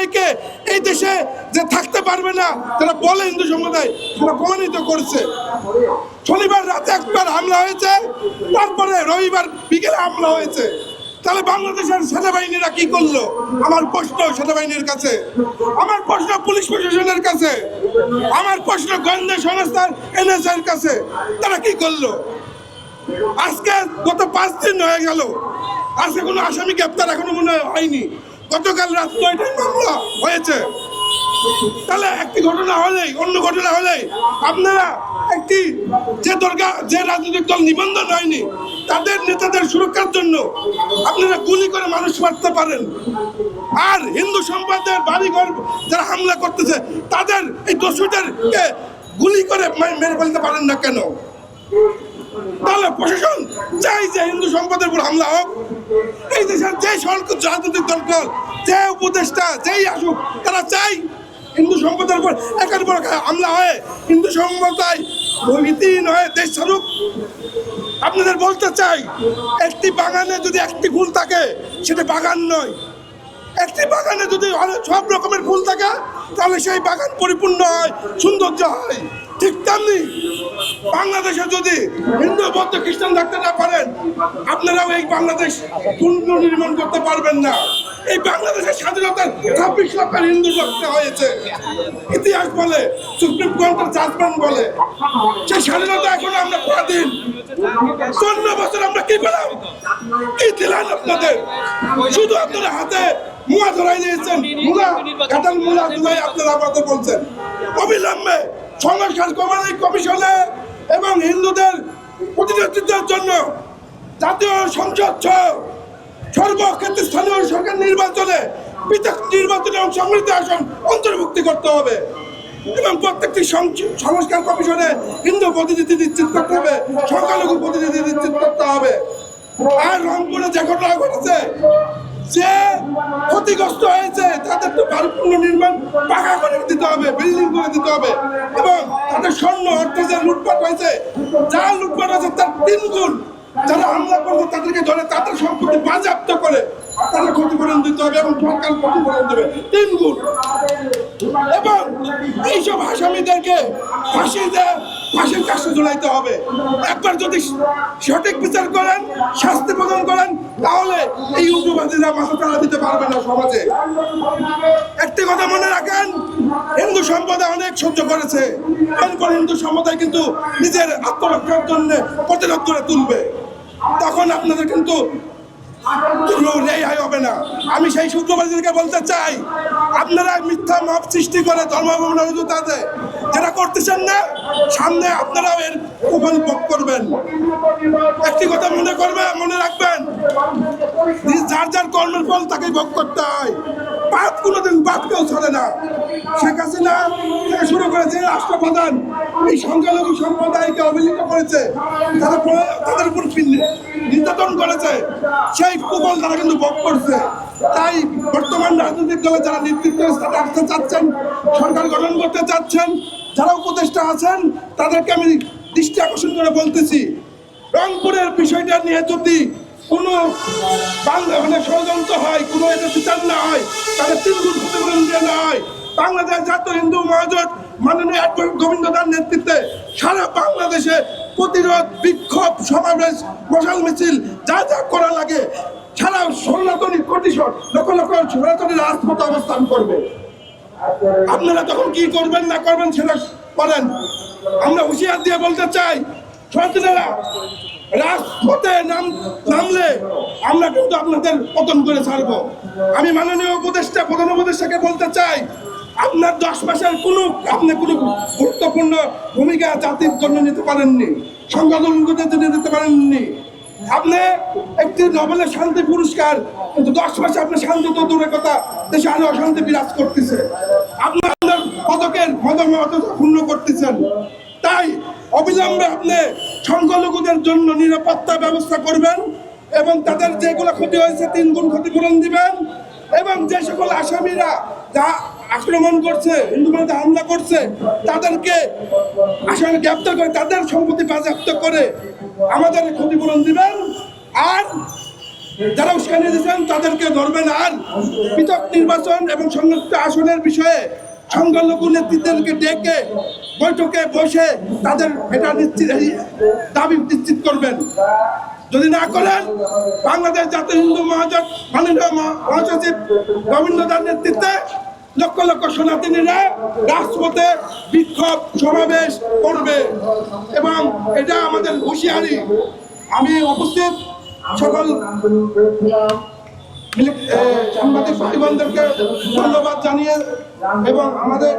সম্প্রদায়কে এই দেশে যে থাকতে পারবে না, তারা বলে হিন্দু সম্প্রদায়, তারা প্রমাণিত করছে। শনিবার রাতে একবার হামলা হয়েছে, তারপরে রবিবার বিকেলে হামলা হয়েছে। তাহলে বাংলাদেশের সেনাবাহিনীরা কি করল? আমার প্রশ্ন সেনাবাহিনীর কাছে। আমার প্রশ্ন পুলিশ প্রশাসনের কাছে। আমার প্রশ্ন গোয়েন্দা সংস্থার এনএসএর কাছে। তারা কি করল? আজকে গত পাঁচ দিন হয়ে গেল। আজকে কোনো আসামি গ্রেপ্তার এখনও মনে হয়নি। গতকাল রাত নয়টায় মামলা হয়েছে। তাহলে একটি ঘটনা হলেই, অন্য ঘটনা হলেই আপনারা একটি যে দরকার যে রাজনৈতিক দল নিবন্ধন হয়নি, তাদের নেতাদের সুরক্ষার জন্য আপনারা গুলি করে মানুষ মারতে পারেন। আর হিন্দু সম্প্রদায়ের বাড়িঘর যারা হামলা করতেছে, তাদের এই দস্যুদেরকে গুলি করে মেরে ফেলতে পারেন না কেন? তাহলে প্রশাসন চাই যে হিন্দু সম্পদের উপর হামলা হোক। এই দেশের যে সরকার রাজনৈতিক দল যে উপদেষ্টা যেই আসুক, তারা চাই হিন্দু সম্পদের উপর একের পর হামলা হয় হিন্দু সম্প্রদায় ভীতিহীন হয়ে দেশ ছাড়ুক। আপনাদের বলতে চাই, একটি বাগানে যদি একটি ফুল থাকে, সেটা বাগান নয়। একটি বাগানে যদি সব রকমের ফুল থাকে, তাহলে সেই বাগান পরিপূর্ণ হয়, সৌন্দর্য হয়। ঠিক তেমনি বাংলাদেশে যদি হিন্দু বৌদ্ধ খ্রিস্টান থাকতে না পারেন, আপনারাও এই বাংলাদেশ পুনর্নির্মাণ করতে পারবেন না। এই বাংলাদেশের স্বাধীনতার ছাব্বিশ লক্ষের হিন্দু রক্ত হয়েছে। ইতিহাস বলে, সুপ্রিম কোর্টের জাজমেন্ট বলে সেই স্বাধীনতা এখন আমরা পরাধীন। চন্ন বছর আমরা কি পেলাম? কি দিলেন আপনাদের? শুধু আপনারা হাতে মুয়া ধরাই দিয়েছেন। মুলা কাটাল মুলা ধরাই আপনারা আমাদের বলছেন। অবিলম্বে সংস্কার কমিটি কমিশনে এবং হিন্দুদের প্রতিনিধিত্বের জন্য জাতীয় সংসদ সর্বক্ষেত্রে স্থানীয় সরকার নির্বাচনে পৃথক নির্বাচনে এবং সম্মিলিত আসন অন্তর্ভুক্তি করতে হবে। এবং প্রত্যেকটি সংস্কার কমিশনে হিন্দু প্রতিনিধি নিশ্চিত করতে হবে, সংখ্যালঘু প্রতিনিধি নিশ্চিত করতে হবে। আর রংপুরে যে ঘটনা ঘটেছে, যে ক্ষতিগ্রস্ত হয়েছে তাদের তো পরিপূর্ণ নির্মাণ পাকা করে দিতে হবে, বিল্ডিং করে দিতে হবে। এবং তাদের স্বর্ণ অর্থ যে লুটপাট হয়েছে, যা লুটপাট হয়েছে তার তিন যারা হামলা করবে তাদেরকে ধরে, তাদের সম্পত্তি বাজেয়াপ্ত করে তাদের ক্ষতিপূরণ দিতে হবে এবং সরকার ক্ষতিপূরণ দেবে। তিন গুণ। এবং এইসব আসামিদেরকে ফাঁসি দেয় ফাঁসির কাছে ঝুলাইতে হবে। একবার যদি সঠিক বিচার করেন, শাস্তি প্রদান করেন, তাহলে এই উগ্রবাদীরা মাথা চালা দিতে পারবে না সমাজে। একটি কথা মনে রাখেন হিন্দু সম্প্রদায় অনেক সহ্য করেছে। এরপর হিন্দু সম্প্রদায় কিন্তু নিজের আত্মরক্ষার জন্য প্রতিরোধ করে তুলবে। তখন আপনাদের কিন্তু না। আমি সেই শুক্রবাদীদেরকে বলতে চাই, আপনারা মিথ্যা মাপ সৃষ্টি করে ধর্মভবন আছে যেটা করতেছেন না, সামনে আপনারা এর উপর ভোগ করবেন। একটি কথা মনে করবে মনে রাখবেন, যার যার কর্মের ফল তাকে ভোগ করতে হয়। পাপ কোনোদিন বাপকেও ছাড়ে না। শেখ হাসিনা থেকে শুরু করে যে রাষ্ট্রপ্রধান এই সংখ্যালঘু সম্প্রদায়কে অবহেলিত করেছে, তারা তাদের উপর ফির- নির্যাতন করেছে সেই কুফল তারা কিন্তু ভোগ করছে। তাই বর্তমান রাজনৈতিক দলে যারা নেতৃত্ব স্থানে আসতে চাচ্ছেন, সরকার গঠন করতে চাচ্ছেন, যারা উপদেষ্টা আছেন, তাদেরকে আমি দৃষ্টি আকর্ষণ করে বলতেছি, রংপুরের বিষয়টা নিয়ে যদি কোনো বাংলা মানে ষড়যন্ত্র হয়, কোনো এটা বিচার না হয়, তাহলে তিনগুণ দিয়ে না হয়। বাংলাদেশ জাতীয় হিন্দু মহাজোট মাননীয় গোবিন্দ দার নেতৃত্বে সারা বাংলাদেশে প্রতিরোধ, বিক্ষোভ, সমাবেশ মশাল মিছিল, যা যা করা লাগে, সারা সনাতনী কোটিশন, লক্ষ লক্ষ সনাতনী রাজপথ অবস্থান করবে। আপনারা তখন কি করবেন, না করবেন সেটা করেন আমরা হুঁশিয়ার দিয়ে বলতে চাই, সনাতনীরা রাজপথে নাম, নামলে আমরা কিন্তু আপনাদের পতন করে ছাড়বো। আমি মাননীয় উপদেষ্টা, প্রধান উপদেষ্টাকে বলতে চাই আপনার দশ মাসের কোনো, আপনি কোনো গুরুত্বপূর্ণ ভূমিকা জাতির জন্য নিতে পারেননি সংখ্যালঘুদের জন্য নিতে পারেননি। আপনি একটি নোবেলের শান্তি পুরস্কার, কিন্তু দশ মাসে আপনি শান্তি তো দূরের কথা, দেশে আরও অশান্তি বিরাজ করতেছে। আপনি আপনার পদকের মতামত পূর্ণ করতেছেন। তাই অবিলম্বে আপনি সংখ্যালঘুদের জন্য নিরাপত্তা ব্যবস্থা করবেন এবং তাদের যেগুলো ক্ষতি হয়েছে তিন গুণ ক্ষতিপূরণ দিবেন এবং যে সকল আসামিরা যা আক্রমণ করছে, হিন্দু মধ্যে হামলা করছে, তাদেরকে আসামি গ্রেপ্তার করে, তাদের সম্পত্তি বাজেয়াপ্ত করে আমাদের ক্ষতিপূরণ দিবেন। আর যারা উস্কানি দিয়েছেন, তাদেরকে ধরবেন। আর পৃথক নির্বাচন এবং সংযুক্ত আসনের বিষয়ে সংখ্যালঘু নেতৃত্বদেরকে ডেকে বৈঠকে বসে তাদের এটা নিশ্চিত দাবি নিশ্চিত করবেন। যদি না করেন, বাংলাদেশ জাতীয় হিন্দু মহাজোট মাননীয় মহা- মহাসচিব দার নেতৃত্বে লক্ষ লক্ষ সনাতনীরা রাজপথে বিক্ষোভ সমাবেশ করবে। এবং এটা আমাদের হুঁশিয়ারি। আমি উপস্থিত সকল সাংবাদিক ভাইবোনদেরকে ধন্যবাদ জানিয়ে এবং আমাদের